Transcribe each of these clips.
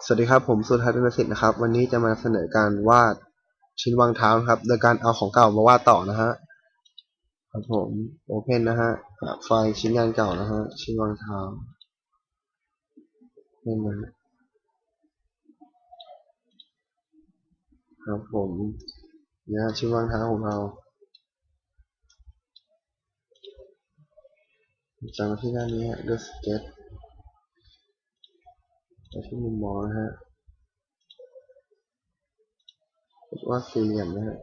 สวัสดีครับ ผมสุทัศน์เป็นประสิทธิ์นะครับ วันนี้จะมาเสนอการวาดชิ้นวางเท้านะครับ โดยการเอาของเก่ามาวาดต่อนะฮะครับผมโอเพนนะฮะไฟล์ชิ้นงานเก่านะฮะชิ้นวางเท้านี่นะฮะครับผมเนี่ยชิ้นวางเท้าของเราจำมาที่ด้านี้ฮะด้วยสเก็ต ที่มุมมองนะฮะว่าสี่เหลี่ยมนะฮะ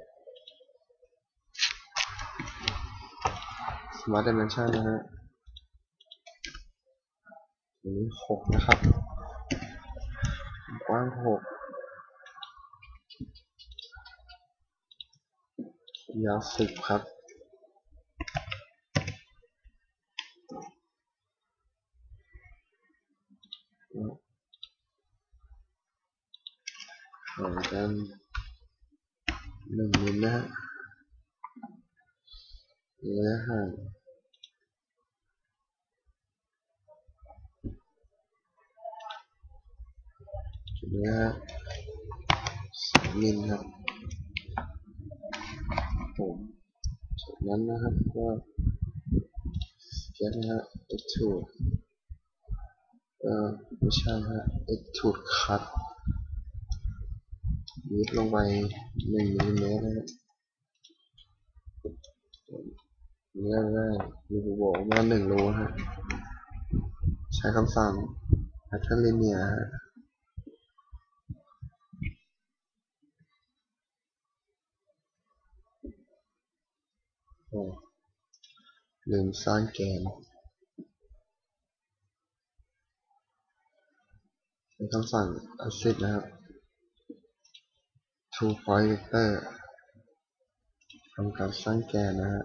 Smart Dimension นะฮะอันนี้หกนะครับกว้างหกยาวสิบครับ ห่าง กันหนึ่งมิลนะฮะระยะห่างจุดนี้ฮะสองมิลครับผมจากนั้นนะครับก็สเก็ตนะฮะ extrude เอ่อไม่ใช่ฮะ extrude cut ยิบลงไปหนึ่งมิลลิเมตรนะฮะเนื้อได้มีรูโบประมาหนึ่งรูฮะใช้คำสั่ง pattern linear ฮะโอ้ลืมสร้างแกนใช้คำสั่ง asset นะครับ two point vector ทำการสร้างแกนนะฮะ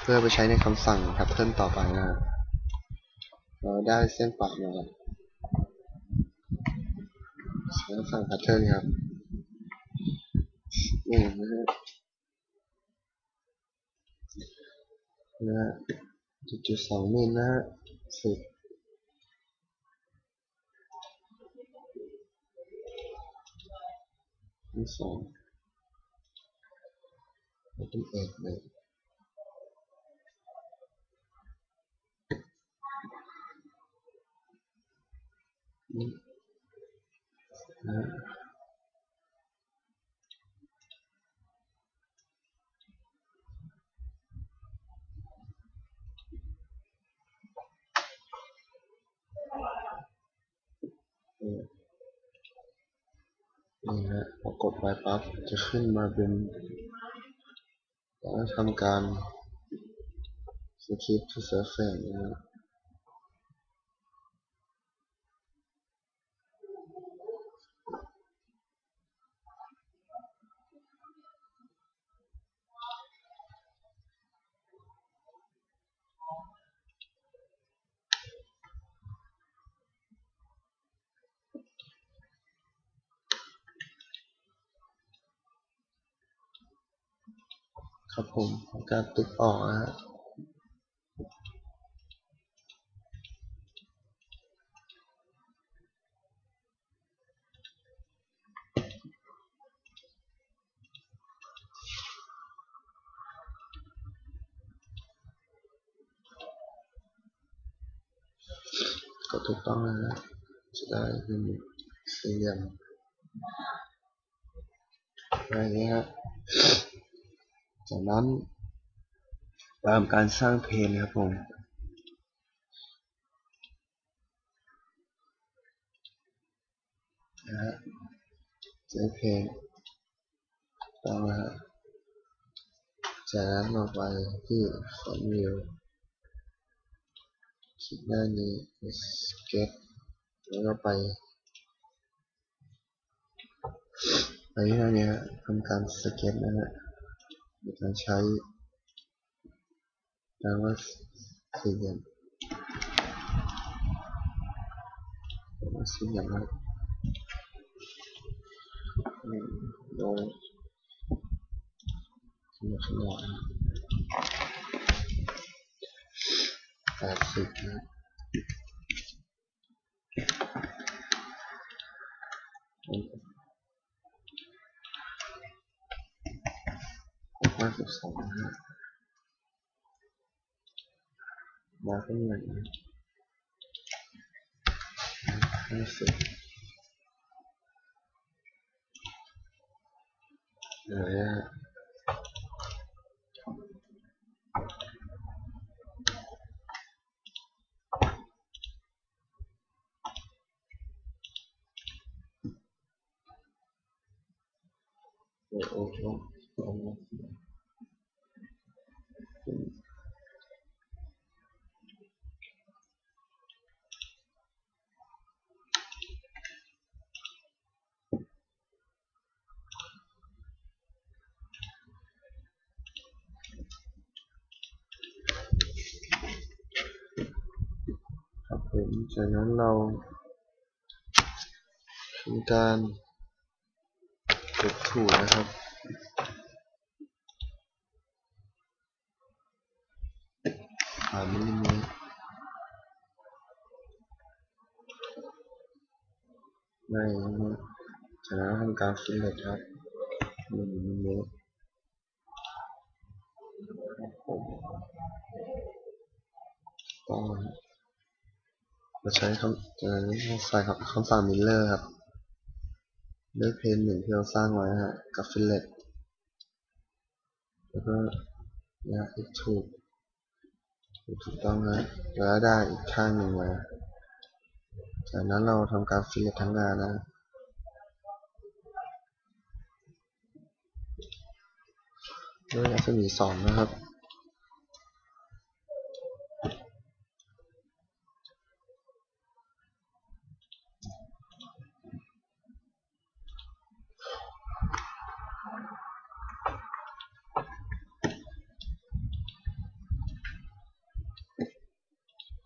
เพื่อไปใช้ในคำสั่ง pattern ต่อไปนะฮะเราได้เส้นปักมาแล้วใช้คำสั่ง pattern ครับนี่นะฮะนะฮะจุดจุดสองมิลนะฮะสิบ ที่สองแล้วเป็นเอ กดไปปั๊บจะขึ้นมาเป็นการทำการ skip to surface นะครับ ครับผมทำการติ๊กออกนะฮะก็ถูกต้องแล้วนะจะได้เป็นสี่เหลี่ยมอะไรอย่างนี้ฮะ จากนั้นตามการสร้างเพนครับผมนะฮะใช้เพนต้องนะฮะจากนั้นเราไปที่ฟอนต์วิวคลิกหน้านี้สเก็ตแล้วก็ไป ไปที่หน้านี้ฮะทำการสเก็ตนะฮะ โดยการใช้การว่าสี่เหลี่ยมว่าสี่เหลี่ยมนะครับอืมโดยขนาดขนาดแปดสิบนะ หกห้าสิบสองนะฮะมาขึ้นเงินห้าสิบเหลือโอ้โหโอ้โหโอ้โห ครับ ผมจากนั้นเราทำการกดถูกนะครับสามมิลลิเมตรไม่นะครับจากนั้นทำการฟิลเลตครับหนึ่งมิลลิเมตรครับผมต้อง เราใช้คำจากนั้นใส่คำสั่งมิลเลอร์ครับเลือกเพนหนึ่งที่เราสร้างไว้ฮะกับฟิลเลตแล้วก็นะอีกถูกถูกต้องนะแล้วได้อีกข้างหนึ่งมาจากนั้นเราทำการฟิลเลตทั้งงานนะด้วยรัศมีสองนะครับ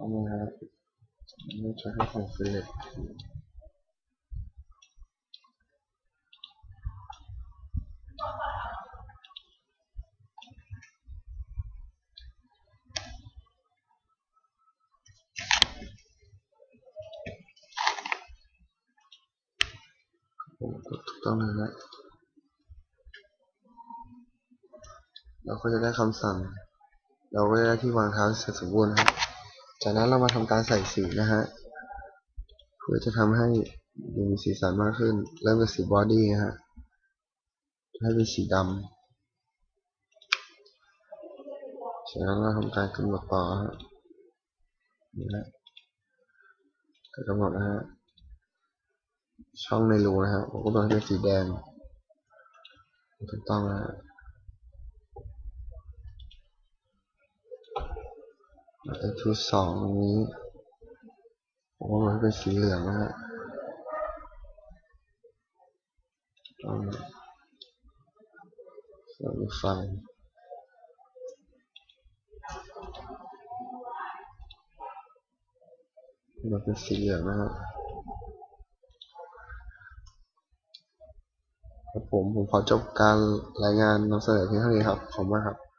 เอามาครับ นี่ใช้ให้ของฟิลเลตผมกดถูกต้องเลยนะเราก็จะได้คำสั่ง เราก็จะได้ที่วางเท้าเสร็จสมบูรณ์ครับ จากนั้นเรามาทำการใส่สีนะฮะ เพื่อจะทำให้ดูมีสีสันมากขึ้น เริ่มจากสีบอดี้นะฮะ ให้เป็นสีดำจากนั้นเราทำการกำหนดต่อฮะนี่นะก็กำหนดนะฮะ ช่องในรูนะฮะผมก็ต้องให้เป็นสีแดงถูกต้องนะฮะ ไอทูสองตรงนี้ผมว่ามันเป็นสีเหลืองนะฮะต้องส่วนอีกฝั่งมันเป็นสีเหลืองนะฮะครับผมผมขอจบการรายงานนำเสนอเพียงเท่านี้ครับ ขอบคุณมากครับ